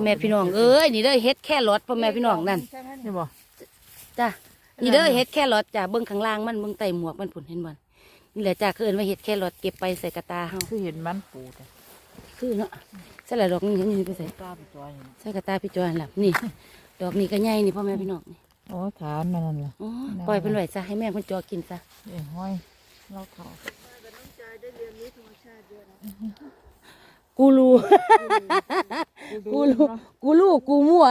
อแม่พี่น้องเอ้ยนี่เด้อเฮ็ดแค่รถพ่อแม่พี่น้องนั่นใช่ไหมนี่บ่จ้ะนี่เด้อเฮ็ดแค่รถจ้ะเบิ่งข้างล่างมันเบิ่งใต้หมวกมันผุนเห็นบ่นี่แหละจ้ะคือเอิ้นว่าเฮ็ดแค่รถเก็บไปใส่กระตาเฮาคือเห็นมันปูแต่คือเนาะใส่ละดอกนึงเห็นอยู่ไปใส่กล้าไปจอยอยู่ใส่กระตาพี่จอยหลับนี่ ดอกนี้ก็ใหญ่นี่พ่อแม่พี่น้องนี่โอ้ฐานมันนั่นล่ะโอ้ปล่อยเพิ่นไว้ซะให้แม่เพิ่นจอกินซะเอ้ยห้อยเราเขา กูรู้กูรู้กูรู้กูมั่ว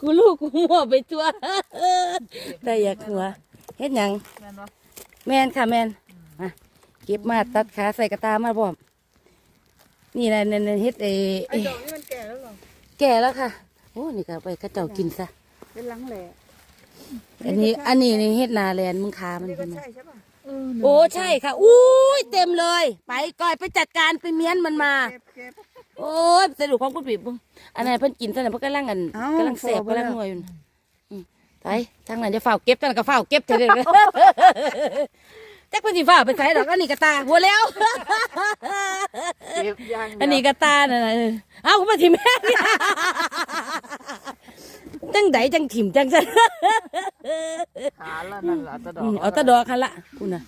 กูรู้กูมั่วไปทั่วแต่อยากหัวเฮ็ดหยังแม่นบ่แมนค่ะแมนมาเก็บมาตัดขาใส่กระตามาพร้อมนี่แหละเนี่ยเนี่ยเฮ็ดเอไอ้ดอกนี่มันแก่แล้วเหรอแก่แล้วค่ะโอ้นี่ก็เอาไปกระเจ้ากินซะเป็นหลังแหล่อันนี้ อันนี้นี่เฮ็ดนาแลนมึงคามันนี่ก็เป็นไงใช่ใช่ป่ะเออ โอ้ใช่ค่ะอุ้ยเต็มเลย ไปก่อยไปจัดการไปเมียนมันมา เก็บเก็บ โอ้ยสรุปของคุณปีบงอันนั้นเพิ่นกินซะน่ะเพิ่นกำลังกันเอ้ากำลังแสบพอไปกำลังแล้วนัวอยู่น่ะอืมไปทางนั้นจะเฝ้าเก็บทางนั้นก็เฝ้าเก็บเถอะเด้อ จักเพิ่นสิเฝ้าไปใส่ดอกอันนี้ก็ตาหัวแล้ว เก็บย่างอันนี้ก็ตาน่ะนะเออเอ้าคุณมาถิ่มแม่ จังไดจังถิ่มจังซะขาละนั่นล่ะตะดออืกมเอาแตะดอกคันละคุณน่ะ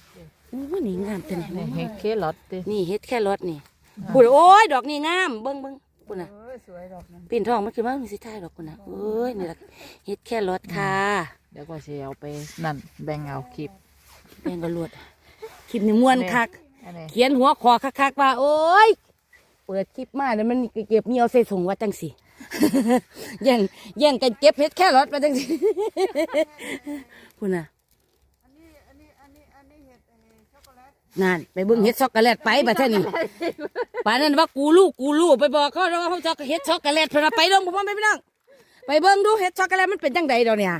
โอ้ยนี่งามจังนี่เลยเฮ็ดเคลอตตินี่เฮ็ดแค่รถนี่คุณโอ้ยดอกนี่งามเบิ่งเบิ่งคุณน่ะ เออสวยดอกนั้นปีนทองมันคือว่ามีสิท้ายดอกคุณน่ะเอ้ยนี่ล่ะเฮ็ดแค่รถค่ะเดี๋ยวก็สิเอาไปนั่นแบ่งเอาคลิปแม่งก็ลวดคลิปนี่ม่วนคัก อันนี้เขียนหัวคอคักๆว่าโอ้ย เปิดคลิปมาแล้วมันเก็บเมียวใส่ถุงว่าจังสิ แย่งแย่งกันเก็บเฮ็ดแค่รถมาจังสิคุณน่ะอันนี้อันนี้อันนี้อันนี้เห็ดไอ้ช็อกโกแลตนั่นไปเบิ่งเฮ็ดช็อกโกแลตไปบัดเท่านี้ป่านนั้นว่ากูลูกกูลูกไปบอกเขาว่าเขาช็อกเฮ็ดช็อกโกแลตเพิ่นว่าไปลงบ่พ่อไม่พี่น้องไปเบิ่งดูเฮ็ดช็อกโกแลตมันเป็นจังใดเดี๋ยวเนี้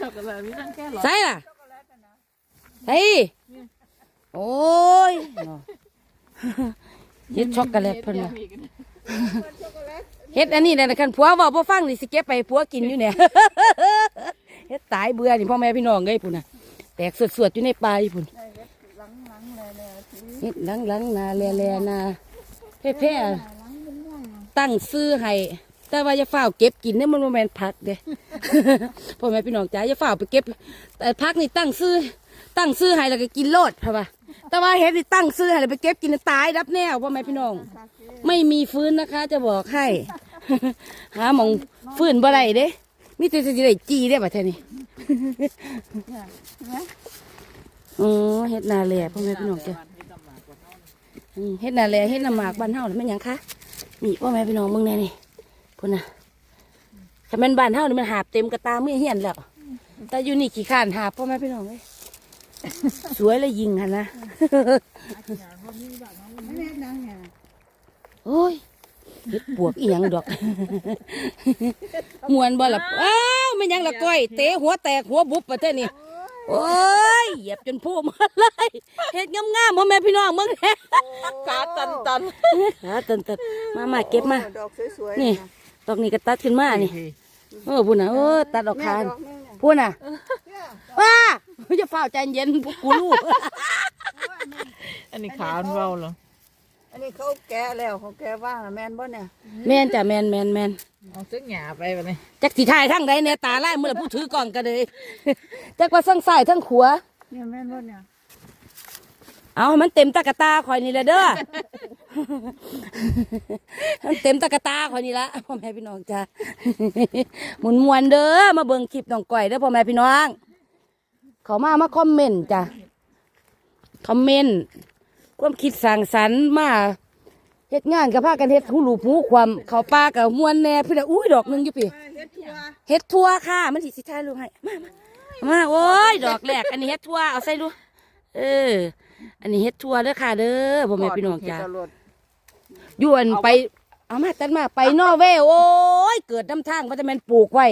ช็อกโกแลตมีทั้งแค่หรอใช่ล่ะใช่โอ้ยเนาะเฮ็ดช็อกโกแลตเพิ่นว่า เฮ็ดอันนี้เนี่ยนะคันผัวว่าบ่ฟังนี่สิเก็บไปผัวกินอยู่เนี่ยเฮ็ดตายเบื่อนี่พ่อแม่พี่น้องเอ้ยพุ่นน่ะแตกสวดๆอยู่ในป่าพุ่นได้เห็ดลังหลังแหล่แล่ทีเฮ็ดหลังๆนาแลๆนาแพ่ๆหลังเป็นม่วงตั้งซื้อให้แต่ว่าอย่าฝ้าเก็บกินเนี่ยมันบ่แม่นผักเด้พ่อแม่พี่น้องจ๋าอย่าฝ้าไปเก็บแต่ผักนี่ตั้งซื้อตั้งซื้อให้แล้วก็กินโลดเพราะว่า แต่ว่าเฮ็ดนี่ตั้งซื้อให้แล้วไปเก็บกินตายดับแน่วพ่อแม่พี่น้อง ไม่มีฟื้นนะคะ จะบอกให้ หาหมองฟื้นบ่ได้เด้มีแต่สิได้จีได้บัดเท่านี้เนี่ยเห็นไหมอ๋อเฮ็ดนาแลพ่อแม่พี่น้องจ้ะเฮ็ดนาแลเฮ็ดน้ำหมากบ้านเฮานี่มันหยังคะนี่พ่อแม่พี่น้องมึงแน่นี่พุ่นน่ะถ้าม่นบ้านเฮานี่มันหาบเต็มกระตาเมื่อเฮียนแล้ว แต่อยู่นี่ขี้ข้านหาพ่อแม่พี่น้องเอ้ย สวยเลยยิงหั่นนะไม่ได้ดังเนี่ยโอ้ยเฮ็ดปวกอีหยังดอกมวนบ่ล่ะอ้าวไม่หยังละก้อย เตะหัวแตกหัวบุบประเทศนี้โอ้ยเหยียบจนพูมาเลยเฮ็ดงามๆพ่อแม่พี่น้องมึงแฮะขาตันตันหาตันตันมามาเก็บมาโอ้ดอกสวยๆนี่ะดอกนี้ก็ตัดขึ้นมานี่เออพูดน่ะเออตัดออกแม่คานดอกนึงเนี่ยพูดน่ะเนี่ยว้าจะเฝ้าใจเย็นพวกกูลูกอันนี้ขามันเบาเหรออันนี้เขาแก่แล้วเขาแก่ว่างแล้วแม่นบ่เนี่ยแม่นจ้ะแม่นแม่นแม่นเอาเส้นหยาไปบัดนี้จักสีทายทั้งใดเนี่ยตาไล่เมื่อผู้ถือกล่องกันเลยจักว่าทั้งซ้ายทั้งขวาเนี่ยแม่นบ่เนี่ยเอาให้มันเต็มตะกะตาคอยนี่แหละเด้อ มันเต็มตะกะตาคอยนี่ละพ่อแม่พี่น้องจ้า หมุนมวนๆเด้อมาเบิ่งคลิปน้องก้อยเด้อพ่อแม่พี่น้อง เขามามาคอมเมนต์จ้ะคอมเมนต์ความคิดสร้างสรรค์มาเฮ็ดงานกับพากันเฮ็ดหูหลูหูความเขาป้ากับมวนแหน่พี่ละอุ้ยดอกหนึงอยู่พี่เฮ็ดทัวเฮ็ดทั่วค่ะ มันสิสิถ่ายรูปให้มามามาโอ้ยดอกแรกอันนี้เฮ็ดทั่วเอาใส่ดูเออ อันนี้เฮ็ดทั่วเด้อค่ะ เด้อพ่อแม่พี่น้องจ้าเฮ็ดตลอดยวนไปเอามาตัดมาไปนอร์เวย์โอ้ย เกิดน้ำทางว่าจะแม่นปลูกไว้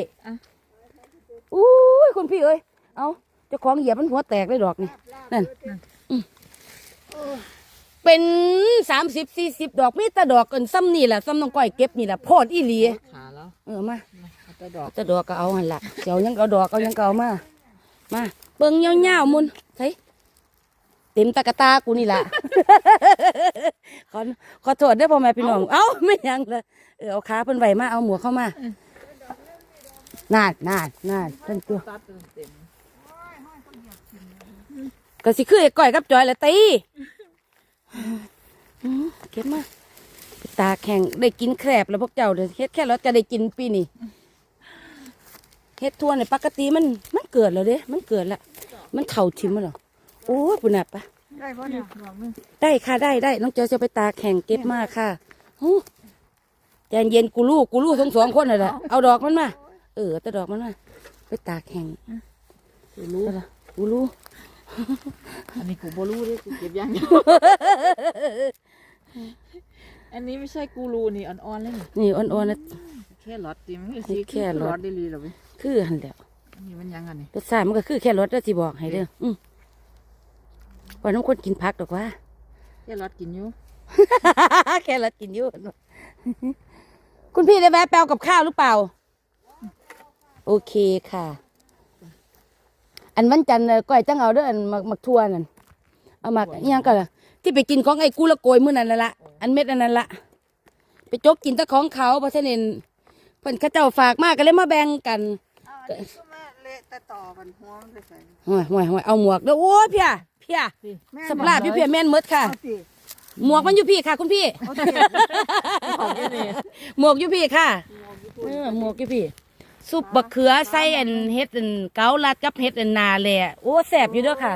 อุ้ยคุณพี่เอ้ยเอา เจ้าของเหยียบมันหัวแตกเลยดอกนี่นั่นอืมเป็นสามสิบสี่สิบดอกมีแต่ดอกเกินซ้ำนี่แหละซ้ำน้องก้อยเก็บนี่แหละโพดอีหลีขาแล้วเออมาเอาแต่ดอกจะดอกก็เอาหันละเจ้ายังก็เอาดอกเอายังก็เอามามาเบิ่งเงาๆมุนใส่เต็มตะกะตากูนี่ล่ะขอขอโทษเด้อพ่อแม่พี่น้องเอ้าไม่ยังเลยเออเอาขาเพิ่นไหวมาเอาหมวกเข้ามา นาดนาดนาดเพิ่นตัวตัดเต็ม ก็สิคือไอ้ก้อยกับจอยแหละตีอื้อเก็บมาไปตาแข็งได้กินแครบแล้วพวกเจ้าเดี๋ยวเฮ็ดแค่รถจะได้กินปีนี้เฮ็ดทั่วเนี่ยปกติมันมันเกิดแล้วเด้ มันเกิดแล้วมันเข่าทิมมันเหรอโอ้ยปุ่นน่ะปะได้ปะเนี่ยๆลองนึงได้ค่ะได้ได้น้องเจอจะไปตาแข่งเก็บมากค่ะหูใจเย็นกูรู้กูรู้ทั้งสองคนเลยแหละเอาดอกมันมาเออแต่ดอกมันมาไปตาแข่งกูรู้เอาล่ะกูรู้ อันนี้กูบ่รู้เด้กูเก็บอย่างเดียวอันนี้ไม่ใช่กูรูนี่อ่อนๆเลยนี่นี่อ่อนๆนะ แค่รอดติมันก็นี่สิแค่รสรอดได้ลีหรอเว้ยคือหันแหล้วอันนี้มันยังอันนี้รสชาติมันก็คือแค่รสแล้วสิบอกให้เด้ออืมว่าน้องคนกินผักดอกว่า แค่รอดกินอยู่แค่รสกินอยู่คุณพี่ได้แวะแปลกับข้าวหรือเปล่า โอเคค่ะ อันวันจันทร์น่ะก้อยจังเอาเด้ออันหมักหมักทั่วนั่นเอาหมักอิหยังก็ล่ะที่ไปกินของไอ้กูละโกยมื้อนั้นนั่นละอันเม็ดอันนั้นละไปจกกินแต่ของเขาเพราะฉะนั้นเพิ่นเข้าเจ้าฝากมากก็เลยมาแบ่งกัน เอาอันนี้ก็มาเละแต่ต่อกันหัวมันไปใส่ห่วยห่วยห่วยเอาหมวกเด้อโอ้ยเพียเพียแม่สำหรับพี่เพียแม่นหมดค่ะ เอาสิหมวกมันอยู่พี่ค่ะ คุณพี่ เอาสิของแค่นี้หมวกอยู่พี่ค่ะเออหมวกอยู่พี่ ซุปบะเขือใส่อันเฮ็ดอันเกาลัดกับเฮ็ดอันนาแหละโอ้แซ่บอยู่เด้อค่ะ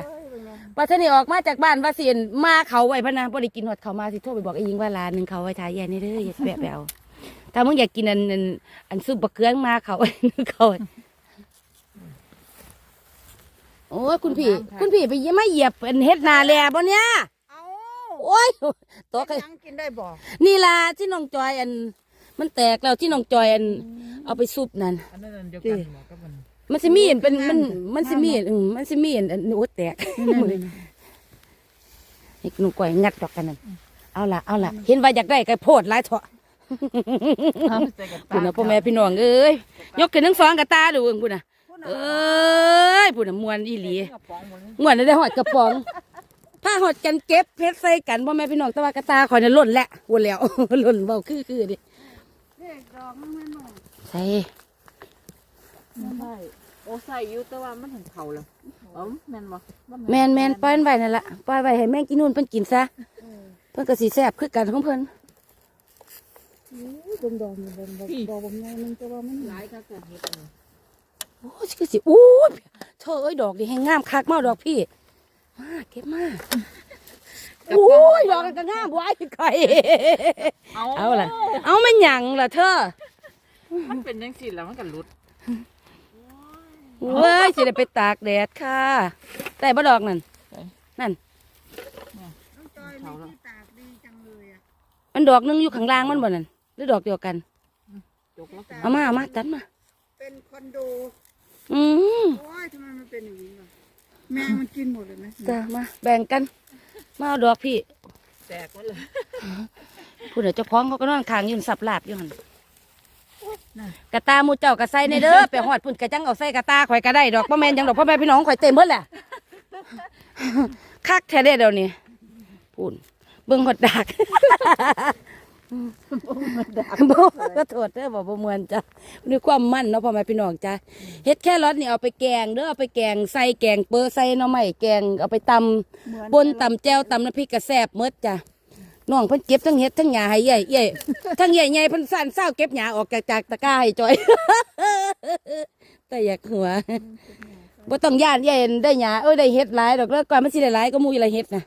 ว่าเท่านี้ออกมาจากบ้านว่าสิอันมาเขาไว้พะนะบ่ได้กินหอดเขามาสิโทรไปบอกไอ้ยิงว่าร้านหนึงเขาไว้ทายแย่นี่เด้ออย่าแปะไปเอาถ้ามึงอยากกินอันอันอันซุปบะเขือมาเขาไว้เขาไว้โอ้ยคุณพี่ คุณพี่ไปเยี่ยมมาเหยียบอันเฮ็ดนาแหละบ่เนี่ยเอาโอ้ยตัวเฮ็ก็ดหยังกินได้บ่นี่ล่ะที่น้องจอยอัน มันแตกแล้วที่น้องจอยอัน เอาไปซุปนั่นอันนั้นอันเดียวกันหมอกับมันมันสิมีอันเป็นมันมันสิมีอันอืมมันสิมีอันอันโอ้แตกนี่หนูก่อยงัดดอกกันนั่นเอาล่ะเอาล่ะเห็นว่าอยากได้ก็โพดหลายเถาะเอาใส่กับปุ่นน่ะพ่อแม่พี่น้องเอ้ยยกขึ้นทั้งสองกับตาดูเบิ่งปุ่นน่ะเอ้ยปุ่นน่ะมวนอีหลีกระป๋องหมดเลยมวนได้หอดกระป๋องผ้าหอดกันเก็บเพชรใส่กันพ่อแม่พี่น้องแต่ว่ากระตาข่อยน่ะหล่นแล้ววนแล้วหล่นเบาคือคือดิเด็กดอกมันไม่หมดใส่ไม่ใช่โอ้ใส่อยู่แต่ว่ามันถึงเข่าแล้วเอ๋อแม่นบ่แมนแมนปล่อยมันไว้นั่นละปล่อยไว้ให้แม่งกินนู่นเพิ่นกินซะเพิ่นก็สิแซ่บคือกันของเพิ่นเป็นดอกมันเป็นดอกดอกมันไงมันจะว่ามันหลายก็เกิดเห็ดเลยโอ้ยคือสิอู้ยเธอเอ้ยดอกนี่แห้งงามคักมากดอกพี่มาเก็บมาโอ้ยดอกกันก็งามบ่ไอ้ไข่เอาเอาล่ะ เอามันหยังล่ะเธอ มันเป็นจังสิแล้วมันก็หลุดเว้ยสิได้ไปตากแดดค่ะแต่บ่ดอกนั่นนั่นน้องจอยมีที่ตากดีจังเลยอะมันดอกหนึงอยู่ข้างล่างมันบ่นั่นหรือดอกเดียวกันจกแล้วก็เอามาเอามาตัดมา เป็นคอนโดอืมโอ้ยทำไมมันเป็นอย่างนี้ล่ะแมงมันกินหมดเลยไหมจ้ามาแบ่งกัน มาเอาดอกพี่แตกหมดเลยผู้เดี๋ยวเจ้าของเขาก็นอนค้างอยืนสับลาบอยู่หัน กระตาหมูเจ้ากระใส่ในเด้อไปหอดพุ่นกระจังเอาใส่กระตาข่อยก็ได้ดอกพ่อแม่นหยังดอกพ่อแม่พี่น้องข่อยเต็มเบิดแหละคักแท้เด้อเดี๋ยวนี้พุ่นเบิ่งหดดากบ่ก็โทษเด้อบ่บ่มวนจ้ะด้วยความมั่นเนาะพ่อแม่พี่น้องจ้ะเฮ็ดแค่รสนี่เอาไปแกงเด้อเอาไปแกงใส่แกงเปอใส่หน่อไม้แกงเอาไปตำปนตำแจ่วตำน้ำพริกกระแซบหมดจ้ะ น้องเพิ่นเก็บทั้งเห็ดทั้งหญ้าให้ใหญ่ใหญ่ทั้งใหญ่ใหญ่เพิ่นสั่นเศร้าเก็บหญ้าออกจากจากตะกร้าให้จอย แต่อยากหัวบ่ต้องย่านใหญ่ได้หญ้าเอ้ยได้เห็ดหลายดอกแล้วก่อนมันสิได้หลายก็หมู่อีหลายเห็ดน่ะ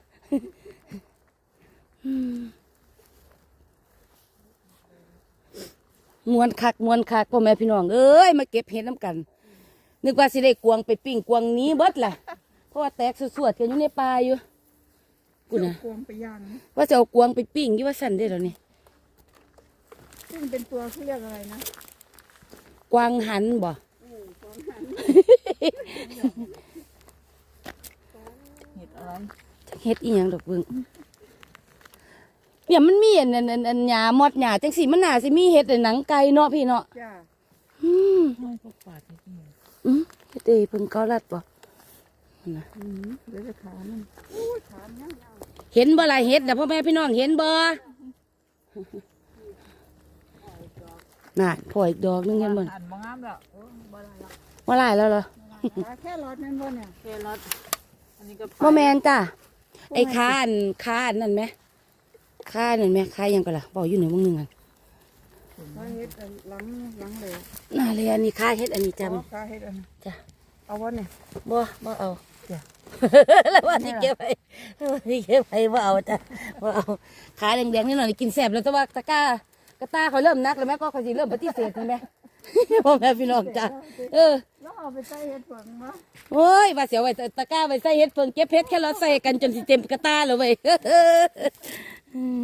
มวนคักมวนคักพ่อแม่พี่น้องเอ้ยมาเก็บเห็ดน้ำกัน นึกว่าสิได้กวางไปปิ้งกวางนี้เบิดล่ะเพราะว่าแตกสวดๆกันอยู่ในป่าอยู่ กูนะกวงไปย่างนะว่าจะเอากวางไปปิ้งอยู่ว่าสั่นได้แล้วนี่ซึ่งเป็นตัวเขาเรียกอะไรนะกวางหันบ่เห็ดอะไรเฮ็ดอีหยังดอกเบิ่งเนี่ยมันมีอันอันอันอันหญ้ามอดหญ้าจังสิมันน่าสิมีเฮ็ดอันหนังไก่เนาะพี่เนาะจ้าอืมน้อยพวกปาดเห็ดนี่อืมเฮ็ดเอ้ยเพิ่นเขาลัดบ่อืมเดี๋ยวจะถามมันโอ้ยถามยังยัง เห็นบ่ล่ะเห็ดนะพ่อแม่พี่น้องเห็นบ่น่ะพ่ออีกดอกนึงเห็นบ่อันบ่งามแล้วโอ้บ่ได้ละว่าหลายแล้วเหรอแค่รอดนั่นบ่เนี่ยแค่รถอันนี้ก็ไปบ่แมนจ้ะไอ้ค้าอันค้าอันนั่นไหมค้าอันนั่นไหมค้ายังก็ล่ะบอกอยู่หนึ่งมึงหนึ่งอันขาเฮ็ดอันหลังหลังเลยน่าเลยอันนี้ค้าเฮ็ดอันนี้จอ๋อขาเฮ็ดอันจ้ะเอาวะเนี่ยำบ่บ่เอาจ้ะ แล้วว่าที่เก็บไปที่เก็บไปบ่เอาจ้ะบ่เอาขาแดงๆนี่หน่อยกินแซ่บแล้วแต่ว่าตะกร้ากระตาเขาเริ่มนักแล้วแม่ก็เขาสิเริ่มปฏิเสธใช่ไหมพ่อแม่พี่น้องจ้ะเออแล้วเอาไปใส่เฮ็ดผลมาโอ้ยว่าเสียวไว้ตะกร้าไว้ใส่เฮ็ดเพิ่งเก็บเฮ็ดแค่เราใส่กันจนสิเต็มกระตาเลยเว้ยอืม